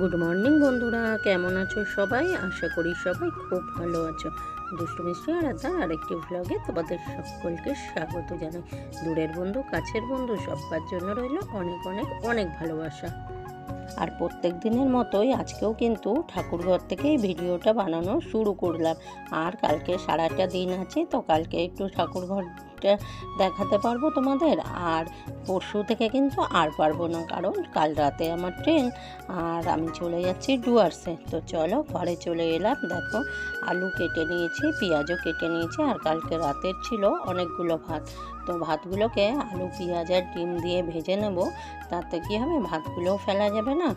Good morning বন্ধুরা। কেমন আছো সবাই? আশা করি সবাই খুব ভালো আছো। দুষ্টু মিষ্টি আলাদা আরেকটি ভ্লগে তোমাদের সকলকে স্বাগত জানাই। দূরের বন্ধু, কাছের বন্ধু, সবার জন্য রইল অনেক অনেক অনেক ভালোবাসা। আর প্রত্যেক দিনের মতোই আজকেও কিন্তু ঠাকুরঘর থেকে এই ভিডিওটা বানানো শুরু করলাম। আর কালকে সারাটা দিন আছে, তো কালকে একটু ঠাকুরঘরটা দেখাতে পারব তোমাদের। আর পরশু থেকে কিন্তু আর পারব না, কারণ কাল রাতে আমার ট্রেন, আর আমি চলে যাচ্ছি ডুয়ার্সে। তো চলো ঘরে চলে এলাম। দেখো আলু কেটে নিয়েছি, পেঁয়াজও কেটে নিয়েছি, আর কালকে রাতের ছিল অনেকগুলো ভাত। তো ভাতগুলোকে আলু, পেঁয়াজ আর ডিম দিয়ে ভেজে নেব। তাতে কী হবে? ভাতগুলোও ফেলা যাবে না।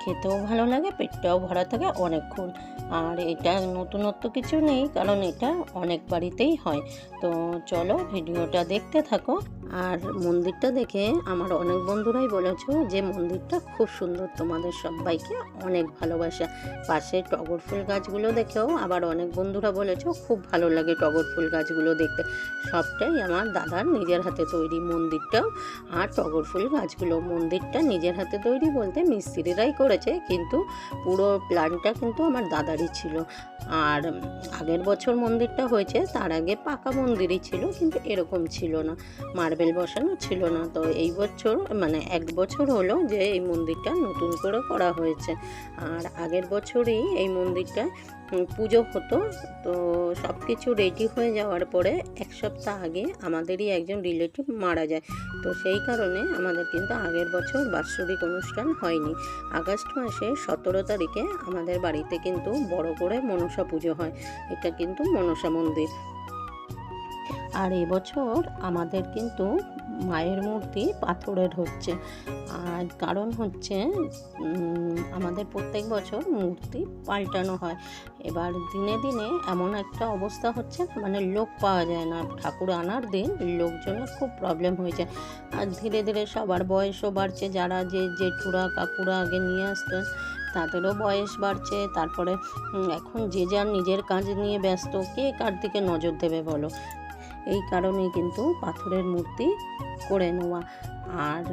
খেতেও ভালো লাগে, পেটটাও ভরা থাকে অনেকক্ষণ। আর এটা নতুনত্ব কিছু নেই, কারণ এটা অনেক বাড়িতেই হয়। তো চলো, ভিডিওটা দেখতে থাকো। আর মন্দিরটা দেখে আমার অনেক বন্ধুরাই বলেছ যে মন্দিরটা খুব সুন্দর, তোমাদের সবাইকে অনেক ভালোবাসা। পাশে টগর ফুল গাছগুলো দেখেও আবার অনেক বন্ধুরা বলেছ খুব ভালো লাগে টগর ফুল গাছগুলো দেখতে। সবটাই আমার দাদার নিজের হাতে তৈরি মন্দিরটাও আর টগর ফুল গাছগুলো। মন্দিরটা নিজের হাতে তৈরি বলতে মিস্ত্রিরাই করেছে, কিন্তু পুরো প্ল্যানটা কিন্তু আমার দাদারই ছিল। আর আগের বছর মন্দিরটা হয়েছে, তার আগে পাকা মন্দিরই ছিল, কিন্তু এরকম ছিল না। মার্বেল বসানো ছিল না। তো এই বছর মানে এক বছর হলো যে এই মন্দিরটা নতুন করে করা হয়েছে। আর আগের বছরই এই মন্দিরটা পুজো হতো। তো সব কিছু রেডি হয়ে যাওয়ার পরে এক সপ্তাহ আগে আমাদেরই একজন রিলেটিভ মারা যায়। তো সেই কারণে আমাদের কিন্তু আগের বছর বাৎসরিক অনুষ্ঠান হয়নি। আগস্ট মাসে সতেরো তারিখে আমাদের বাড়িতে কিন্তু বড় করে মনসা পুজো হয়। এটা কিন্তু মনসা মন্দির। আর এবছর আমাদের কিন্তু মায়ের মূর্তি পাথরের হচ্ছে আর কারণ হচ্ছে আমাদের প্রত্যেক বছর মূর্তি পাল্টানো হয়। এবার দিনে দিনে এমন একটা অবস্থা হচ্ছে মানে লোক পাওয়া যায় না। ঠাকুর আনার দিন লোকজনের খুব প্রবলেম হয়েছে। আর ধীরে ধীরে সবার বয়সও বাড়ছে। যারা যে জেঠুরা, কাকুরা আগে নিয়ে আসতেন, তাদেরও বয়স বাড়ছে। তারপরে এখন যে যার নিজের কাজ নিয়ে ব্যস্ত, কে কার দিকে নজর দেবে বলো? এই কারণে কিন্তু পাথরের মূর্তি করে নেওয়া। আর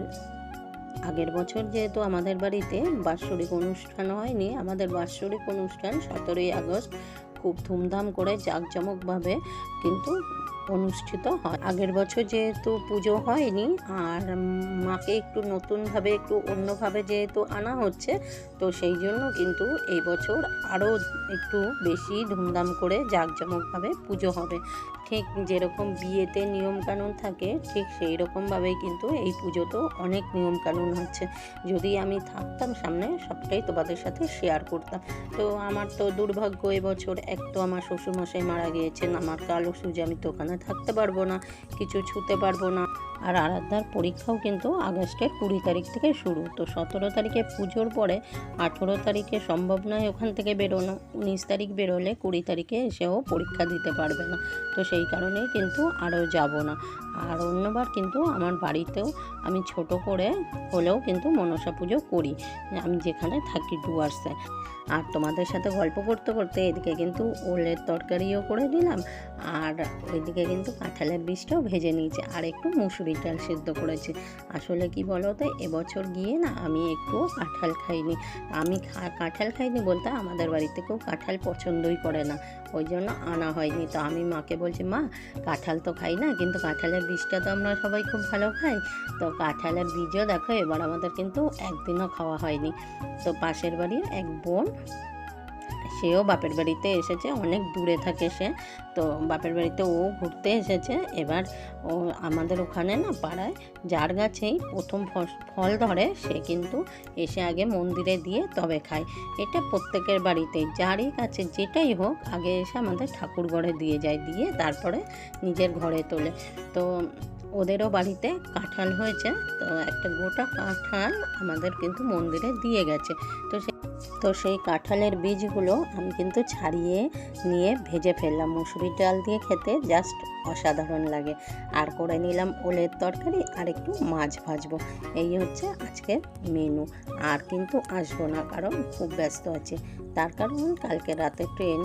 আগের বছর যেহেতু আমাদের বাড়িতে বাৎসরিক অনুষ্ঠান হয়নি, আমাদের বাৎসরিক অনুষ্ঠান সতেরোই আগস্ট খুব ধুমধাম করে জাঁকজমকভাবে কিন্তু অনুষ্ঠিত হয়। আগের বছর যেহেতু পুজো হয়নি আর মাকে একটু নতুনভাবে, একটু অন্যভাবে যেহেতু আনা হচ্ছে, তো সেই জন্য কিন্তু এই বছর আরও একটু বেশি ধুমধাম করে জাঁকজমকভাবে পুজো হবে। ঠিক যেরকম বিয়েতে নিয়মকানুন থাকে, ঠিক সেই রকমভাবেই কিন্তু এই পুজোতেও অনেক নিয়মকানুন হচ্ছে যদি আমি থাকতাম সামনে, সবটাই তোমাদের সাথে শেয়ার করতাম। তো আমার তো দুর্ভাগ্য এবছর এক তো আমার শ্বশুরমশাই মারা গিয়েছেন, আমার কালো সুজে আমি দোকানে থাকতে পারব না, কিছু ছুতে পারব না। আর আরাধ্যার পরীক্ষাও কিন্তু আগস্টের কুড়ি তারিখ থেকে শুরু। তো সতেরো তারিখে পুজোর পরে আঠেরো তারিখে সম্ভব নয় ওখান থেকে বেরোনো, উনিশ তারিখ বেরোলে কুড়ি তারিখে এসেও পরীক্ষা দিতে পারবে না। তো সেই কারণে কিন্তু আরও যাব না। আর অন্যবার কিন্তু আমার বাড়িতেও আমি ছোট করে হলেও কিন্তু মনসা পুজো করি। আমি যেখানে থাকি ডুয়ার্সে। আর তোমাদের সাথে গল্প করতে করতে এদিকে কিন্তু ওলের তরকারিও করে দিলাম। আর ওইদিকে কিন্তু কাঁঠালের বীজটাও ভেজে নিয়েছি আর একটু মুসুরি ডাল সিদ্ধ করেছি। আসলে কি বলো তো এবছর গিয়ে না আমি একটু কাঁঠাল খাইনি। আমি কাঁঠাল খাইনি বলতে আমাদের বাড়িতে কেউ কাঁঠাল পছন্দই করে না। ওই জন্য আনা হয়নি। তো আমি মাকে বলছি, মা, কাঁঠাল তো খাই না, কিন্তু কাঁঠালের বীজটা তো আমরা সবাই খুব ভালো খাই। তো কাঁঠালের বীজও দেখো, এবার আমাদের কিন্তু একদিনও খাওয়া হয়নি। তো পাশের বাড়ির এক বোন সেও বাপের বাড়িতে এসেছে, অনেক দূরে থাকে সে। তো বাপের বাড়িতে ও ঘুরতে এসেছে। এবার ও আমাদের ওখানে না পাড়ায় যার গাছেই প্রথম ফল ধরে, সে কিন্তু এসে আগে মন্দিরে দিয়ে তবে খায়। এটা প্রত্যেকের বাড়িতে, যারই কাছে যেটাই হোক, আগে এসে আমাদের ঠাকুর ঘরে দিয়ে যায়, দিয়ে তারপরে নিজের ঘরে তোলে। তো ওদেরও বাড়িতে কাঁঠাল হয়েছে। তো একটা গোটা কাঁঠাল আমাদের কিন্তু মন্দিরে দিয়ে গেছে। তো তো সেই কাঁঠালের বীজগুলো আমি কিন্তু ছাড়িয়ে নিয়ে ভেজে ফেললাম। মুসুরির ডাল দিয়ে খেতে জাস্ট অসাধারণ লাগে। আর করে নিলাম ওলের তরকারি আর একটু মাছ ভাজবো। এই হচ্ছে আজকের মেনু আর কিন্তু আসব না, কারণ খুব ব্যস্ত আছে। তার কারণ কালকে রাতে ট্রেন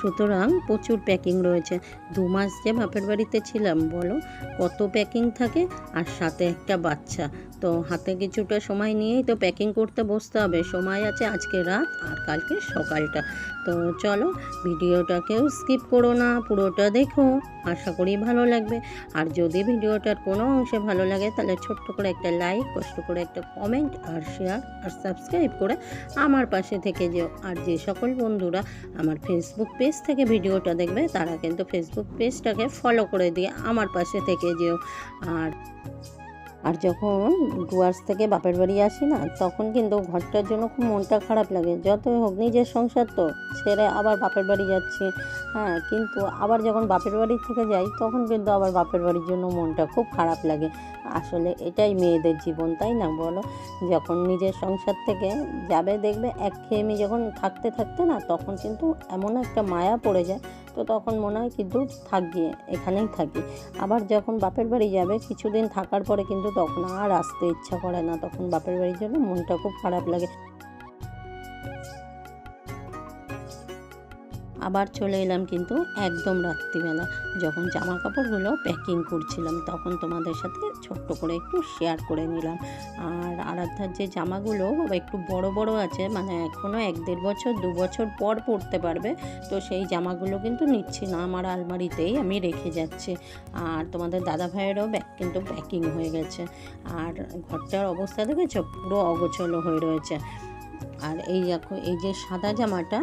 সুতরাং প্রচুর প্যাকিং রয়েছে। দু মাস যে বাপের বাড়িতে ছিলাম, বলো? কত প্যাকিং থাকে? আর সাথে একটা বাচ্চা। তো হাতে কিছুটা সময় নিয়েই তো প্যাকিং করতে বসতে হবে। সময় আছে আজকে রাত আর কালকে সকালটা। তো চলো, ভিডিওটাকেও স্কিপ করো না, পুরোটা দেখো। আশা করি ভালো লাগবে। আর যদি ভিডিওটার কোনো অংশে ভালো লাগে, তাহলে ছোট্ট করে একটা লাইক কষ্ট করে একটা কমেন্ট আর শেয়ার আর সাবস্ক্রাইব করে আমার পাশে থেকে যেও। আর যে সকল বন্ধুরা আমার ফেসবুক পেজ থেকে ভিডিওটা দেখবে, তারা কিন্তু ফেসবুক পেজটাকে ফলো করে দিয়ে আমার পাশে থেকে যেও। আর আর যখন ডুয়ার্স থেকে বাপের বাড়ি আসি না, তখন কিন্তু ঘরটার জন্য খুব মনটা খারাপ লাগে। যতই হোক, নিজের সংসার তো, ছেড়ে আবার বাপের বাড়ি যাচ্ছি। হ্যাঁ কিন্তু আবার যখন বাপের বাড়ি থেকে যাই, তখন কিন্তু আবার বাপের বাড়ির জন্য মনটা খুব খারাপ লাগে। আসলে এটাই মেয়েদের জীবন, তাই না বলো? যখন নিজের সংসার থেকে যাবে, দেখবে এক একঘেয়েমি যখন থাকতে থাকতে না, তখন কিন্তু এমন একটা মায়া পড়ে যায়। তো তখন মনে হয় কিন্তু থাকি, এখানেই থাকি। আবার যখন বাপের বাড়ি যাবে, কিছুদিন থাকার পরে কিন্তু তখন আর আসতে ইচ্ছা করে না। তখন বাপের বাড়ি যাবে মনটা খুব খারাপ লাগে। আবার চলে এলাম কিন্তু একদম রাত্রিবেলা। যখন জামা কাপড়গুলো প্যাকিং করছিলাম, তখন তোমাদের সাথে ছোট্ট করে একটু শেয়ার করে নিলাম। আর আরাধ্যার যে জামাগুলো একটু বড় বড় আছে মানে এখনও এক দেড় বছর, দু বছর পর পরতে পারবে, তো সেই জামাগুলো কিন্তু নিচ্ছি না, আমার আলমারিতেই আমি রেখে যাচ্ছি। আর তোমাদের দাদা ভাইয়েরও ব্যাগ কিন্তু প্যাকিং হয়ে গেছে। আর ঘরটার অবস্থা দেখেছ? পুরো অগোছলো হয়ে রয়েছে। আর এই দেখো, এই যে সাদা জামাটা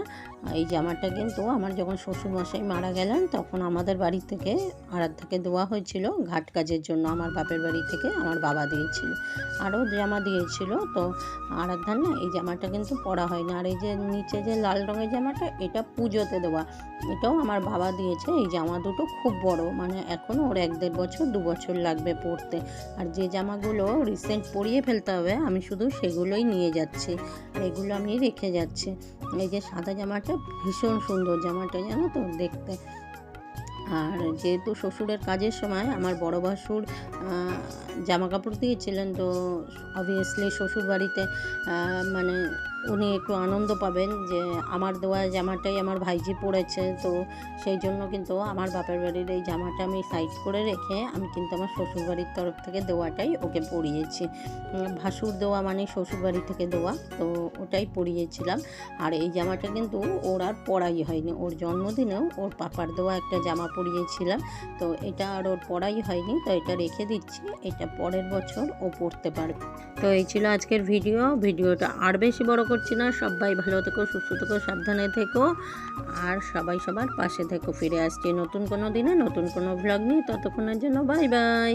এই জামাটা কিন্তু আমার যখন শ্বশুরমশাই মারা গেলেন, তখন আমাদের বাড়ি থেকে আরাধ্যাকে দেওয়া হয়েছিল ঘাট কাজের জন্য, আমার বাপের বাড়ি থেকে আমার বাবা দিয়েছিল। আরও জামা দিয়েছিল, তো আরাধ্যার না এই জামাটা কিন্তু পরা হয় না আর এই যে নিচে যে লাল রঙের জামাটা, এটা পুজোতে দেওয়া। এটাও আমার বাবা দিয়েছে। এই জামা দুটো খুব বড় মানে এখনও ওর এক দেড় বছর, দু বছর লাগবে পরতে। আর যে জামাগুলো রিসেন্ট পরিয়ে ফেলতে হবে, আমি শুধু সেগুলোই নিয়ে যাচ্ছি। এগুলো আমি রেখে যাচ্ছি। এই যে সাদা জামাটা ভীষণ সুন্দর জামাটা, জানো তো, দেখতে। আর যেহেতু শ্বশুরের কাজের সময় আমার বড় ভাসুর জামা কাপড় দিয়েছিলেন, তো অবভিয়াসলি শ্বশুর বাড়িতে মানে উনি একটু আনন্দ পাবেন যে আমার দেওয়া জামাটাই আমার ভাইজি পরেছে, তো সেই জন্য কিন্তু আমার বাপের বাড়ির এই জামাটা আমি সাইড করে রেখে আমি কিন্তু আমার শ্বশুরবাড়ির তরফ থেকে দেওয়াটাই ওকে পরিয়েছি। ভাসুর দেওয়া মানে শ্বশুরবাড়ি থেকে দেওয়া, তো ওটাই পরিয়েছিলাম। আর এই জামাটা কিন্তু ওর আর পরাই হয়নি, ওর জন্মদিনেও ওর পাপার দেওয়া একটা জামা পরিয়েছিলাম, তো এটা আর ওর পরাই হয়নি, তো এটা রেখে দিচ্ছি, এটা পরের বছর ও পরতে পারবে। তো এই ছিল আজকের ভিডিও, ভিডিওটা আর বেশি বড় করছি না। সবাই ভালো থেকো, সুস্থ থেকো, সাবধানে থেকো। আর সবাই সবার পাশে থেকো। ফিরে আসছি নতুন কোনো দিনে, নতুন কোনো ভ্লগ নিয়ে। ততক্ষণের জন্য বাই বাই